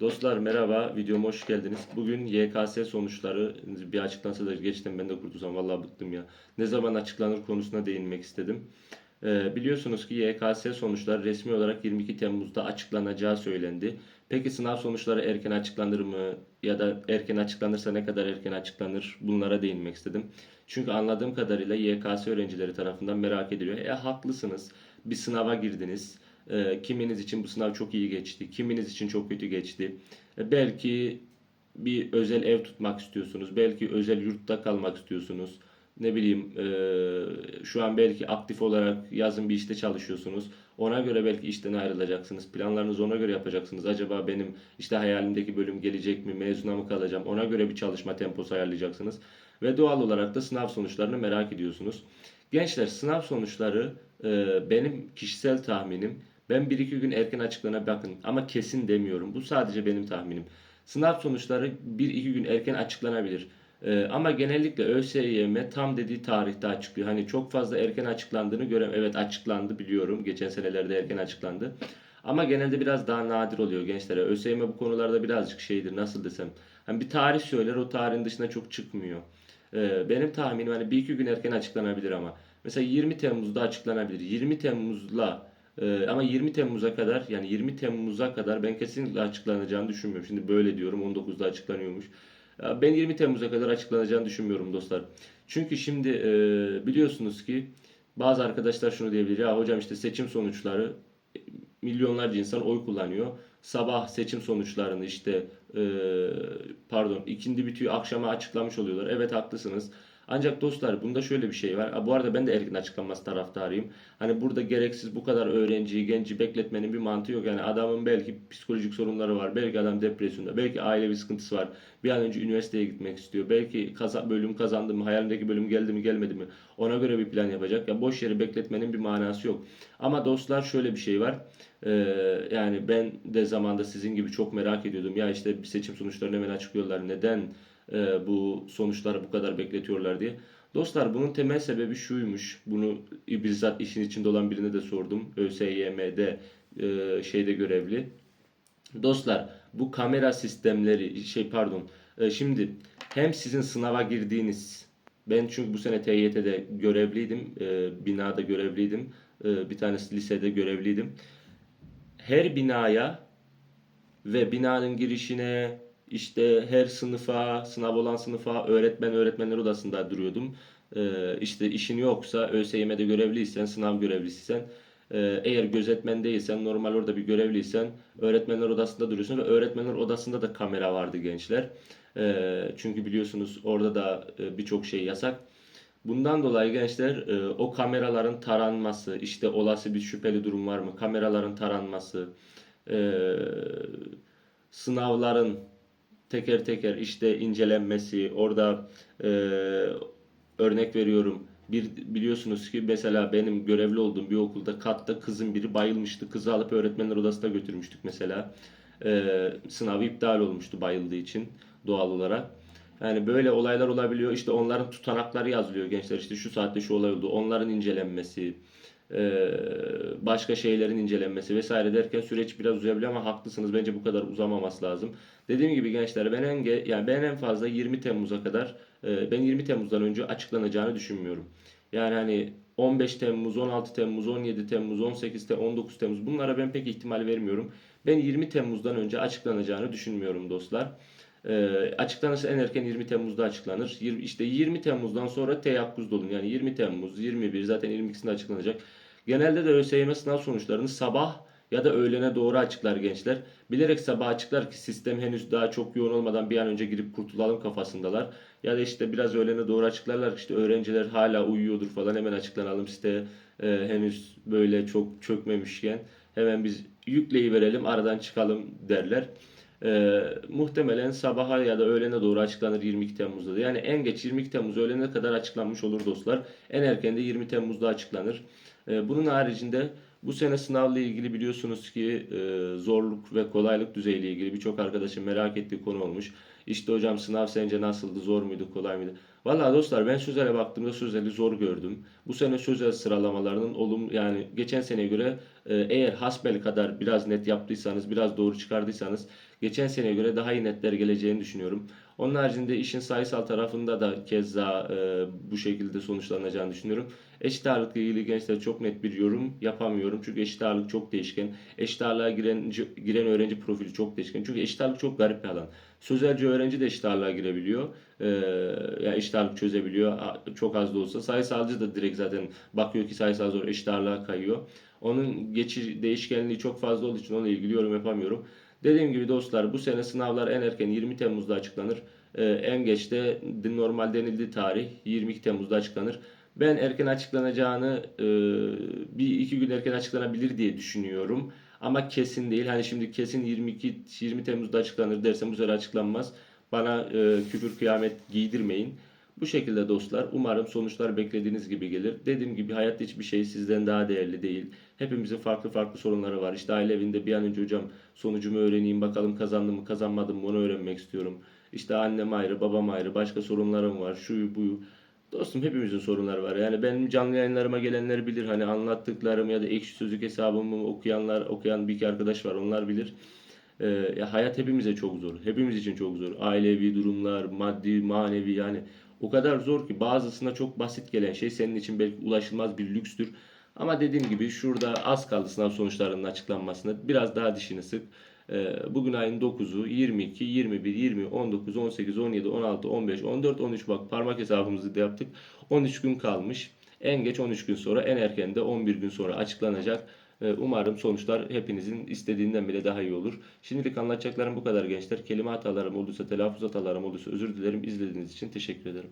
Dostlar merhaba, videoma hoş geldiniz. Bugün YKS sonuçları bir açıklansa da geçtim ben de kurtulsam vallahi bıktım ya. Ne zaman açıklanır konusuna değinmek istedim. Ee, biliyorsunuz ki YKS sonuçları resmi olarak 22 Temmuz'da açıklanacağı söylendi. Peki sınav sonuçları erken açıklanır mı ya da erken açıklanırsa ne kadar erken açıklanır bunlara değinmek istedim. Çünkü anladığım kadarıyla YKS öğrencileri tarafından merak ediliyor. E haklısınız bir sınava girdiniz. E, kiminiz için bu sınav çok iyi geçti, kiminiz için çok kötü geçti. E, belki bir özel ev tutmak istiyorsunuz, belki özel yurtta kalmak istiyorsunuz. Ne bileyim, e, şu an belki aktif olarak yazın bir işte çalışıyorsunuz. Ona göre belki işten ayrılacaksınız. Planlarınızı ona göre yapacaksınız. Acaba benim işte hayalimdeki bölüm gelecek mi, mezuna mı kalacağım? Ona göre bir çalışma temposu ayarlayacaksınız. Ve doğal olarak da sınav sonuçlarını merak ediyorsunuz. Gençler sınav sonuçları e, benim kişisel tahminim. Ben 1-2 gün erken açıklana bakın ama kesin demiyorum. Bu sadece benim tahminim. Sınav sonuçları 1-2 gün erken açıklanabilir. E, ama genellikle ÖSYM tam dediği tarihte açıklıyor. Hani çok fazla erken açıklandığını görem. Evet açıklandı biliyorum. Geçen senelerde erken açıklandı. Ama genelde biraz daha nadir oluyor gençlere. ÖSYM bu konularda birazcık şeydir nasıl desem. Hani bir tarih söyler o tarihin dışına çok çıkmıyor. Ee, benim tahminim hani bir iki gün erken açıklanabilir ama. Mesela 20 Temmuz'da açıklanabilir. 20 Temmuz'la e, ama 20 Temmuz'a kadar yani 20 Temmuz'a kadar ben kesinlikle açıklanacağını düşünmüyorum. Şimdi böyle diyorum 19'da açıklanıyormuş. Ben 20 Temmuz'a kadar açıklanacağını düşünmüyorum dostlar. Çünkü şimdi e, biliyorsunuz ki bazı arkadaşlar şunu diyebilir. Ya hocam işte seçim sonuçları milyonlarca insan oy kullanıyor. Sabah seçim sonuçlarını işte e, pardon ikindi bitiyor akşama açıklamış oluyorlar. Evet haklısınız. Ancak dostlar bunda şöyle bir şey var. Bu arada ben de erken açıklanması taraftarıyım. Hani burada gereksiz bu kadar öğrenciyi, genci bekletmenin bir mantığı yok. Yani adamın belki psikolojik sorunları var. Belki adam depresyonda. Belki ailevi sıkıntısı var. Bir an önce üniversiteye gitmek istiyor. Belki kaza, bölüm kazandı mı, hayalindeki bölüm geldi mi, gelmedi mi? Ona göre bir plan yapacak. Ya boş yere bekletmenin bir manası yok. Ama dostlar şöyle bir şey var. Ee, yani ben de zamanda sizin gibi çok merak ediyordum. Ya işte seçim sonuçlarını hemen açıklıyorlar. Neden e, bu sonuçları bu kadar bekletiyorlar diye. Dostlar bunun temel sebebi şuymuş. Bunu bizzat işin içinde olan birine de sordum. ÖSYM'de e, şeyde görevli. Dostlar bu kamera sistemleri şey pardon e, şimdi hem sizin sınava girdiğiniz ben çünkü bu sene TYT'de görevliydim. e, binada görevliydim. E, bir tanesi lisede görevliydim. Her binaya ve binanın girişine işte her sınıfa, sınav olan sınıfa öğretmen öğretmenler odasında duruyordum. Ee, işte işin yoksa ÖSYM'de görevliysen, sınav görevlisiysen e, eğer gözetmen değilsen, normal orada bir görevliysen öğretmenler odasında duruyorsun ve öğretmenler odasında da kamera vardı gençler. Ee, çünkü biliyorsunuz orada da e, birçok şey yasak. Bundan dolayı gençler e, o kameraların taranması, işte olası bir şüpheli durum var mı? Kameraların taranması, e, sınavların teker teker işte incelenmesi, orada e, örnek veriyorum. Bir biliyorsunuz ki mesela benim görevli olduğum bir okulda katta kızın biri bayılmıştı. Kızı alıp öğretmenler odasına götürmüştük mesela. E, sınavı iptal olmuştu bayıldığı için doğal olarak. Yani böyle olaylar olabiliyor. İşte onların tutanakları yazılıyor gençler. İşte şu saatte şu olay oldu. Onların incelenmesi, başka şeylerin incelenmesi vesaire derken süreç biraz uzayabiliyor ama haklısınız. Bence bu kadar uzamaması lazım. Dediğim gibi gençler ben en yani ben en fazla 20 Temmuz'a kadar e, ben 20 Temmuz'dan önce açıklanacağını düşünmüyorum. Yani hani 15 Temmuz, 16 Temmuz, 17 Temmuz, 18 Temmuz, 19 Temmuz bunlara ben pek ihtimal vermiyorum. Ben 20 Temmuz'dan önce açıklanacağını düşünmüyorum dostlar. E, açıklanırsa en erken 20 Temmuz'da açıklanır. Yir- İşte 20 Temmuz'dan sonra teyakkuzda olun. Yani 20 Temmuz, 21 zaten 22'sinde açıklanacak. Genelde de ÖSYM sınav sonuçlarını sabah ya da öğlene doğru açıklar gençler. Bilerek sabah açıklar ki sistem henüz daha çok yoğun olmadan bir an önce girip kurtulalım kafasındalar. Ya da işte biraz öğlene doğru açıklarlar işte öğrenciler hala uyuyordur falan hemen açıklanalım site e, henüz böyle çok çökmemişken hemen biz yükleyi verelim aradan çıkalım derler. E, muhtemelen sabaha ya da öğlene doğru açıklanır 22 Temmuz'da da. Yani en geç 22 Temmuz öğlene kadar açıklanmış olur dostlar. En erken de 20 Temmuz'da açıklanır. E, bunun haricinde Bu sene sınavla ilgili biliyorsunuz ki e, zorluk ve kolaylık düzeyiyle ilgili birçok arkadaşın merak ettiği konu olmuş. İşte hocam sınav sence nasıldı, zor muydu, kolay mıydı? Vallahi dostlar ben Sözel'e baktığımda Sözel'i zor gördüm. Bu sene Sözel sıralamalarının olum yani geçen seneye göre e, eğer hasbel kadar biraz net yaptıysanız, biraz doğru çıkardıysanız geçen seneye göre daha iyi netler geleceğini düşünüyorum. Onun haricinde işin sayısal tarafında da keza e, bu şekilde sonuçlanacağını düşünüyorum. Eşit ağırlıkla ilgili gençler çok net bir yorum yapamıyorum. Çünkü eşit ağırlık çok değişken. Eşit ağırlığa giren, giren öğrenci profili çok değişken. Çünkü eşit ağırlık çok garip bir alan. Sözelci öğrenci de eşit ağırlığa girebiliyor. Ee, yani eşit ağırlık çözebiliyor. Çok az da olsa. Sayısalcı da direkt zaten bakıyor ki sayısal zor eşit ağırlığa kayıyor. Onun geçiş değişkenliği çok fazla olduğu için onunla ilgili yorum yapamıyorum. Dediğim gibi dostlar bu sene sınavlar en erken 20 Temmuz'da açıklanır. Ee, en geç de normal denildiği tarih 22 Temmuz'da açıklanır. Ben erken açıklanacağını e, bir iki gün erken açıklanabilir diye düşünüyorum. Ama kesin değil. Hani şimdi kesin 22 20 Temmuz'da açıklanır dersem bu sefer açıklanmaz. Bana e, küfür kıyamet giydirmeyin. Bu şekilde dostlar umarım sonuçlar beklediğiniz gibi gelir. Dediğim gibi hayatta hiçbir şey sizden daha değerli değil. Hepimizin farklı farklı sorunları var. İşte aile evinde bir an önce hocam sonucumu öğreneyim bakalım kazandım mı kazanmadım mı onu öğrenmek istiyorum. İşte annem ayrı babam ayrı başka sorunlarım var şu bu. Dostum hepimizin sorunları var. Yani benim canlı yayınlarıma gelenler bilir. Hani anlattıklarım ya da ekşi sözlük hesabımı okuyanlar, okuyan bir iki arkadaş var. Onlar bilir. Ee, ya hayat hepimize çok zor. Hepimiz için çok zor. Ailevi durumlar, maddi, manevi yani o kadar zor ki bazısına çok basit gelen şey senin için belki ulaşılmaz bir lükstür. Ama dediğim gibi şurada az kaldı sınav sonuçlarının açıklanmasına. Biraz daha dişini sık. Ee, Bugün ayın 9'u, 22, 21, 20, 19, 18, 17, 16, 15, 14, 13 bak parmak hesabımızı da yaptık. 13 gün kalmış. En geç 13 gün sonra, en erken de 11 gün sonra açıklanacak. Ee, Umarım sonuçlar hepinizin istediğinden bile daha iyi olur. Şimdilik anlatacaklarım bu kadar gençler. Kelime hatalarım olduysa, telaffuz hatalarım olduysa özür dilerim. İzlediğiniz için teşekkür ederim.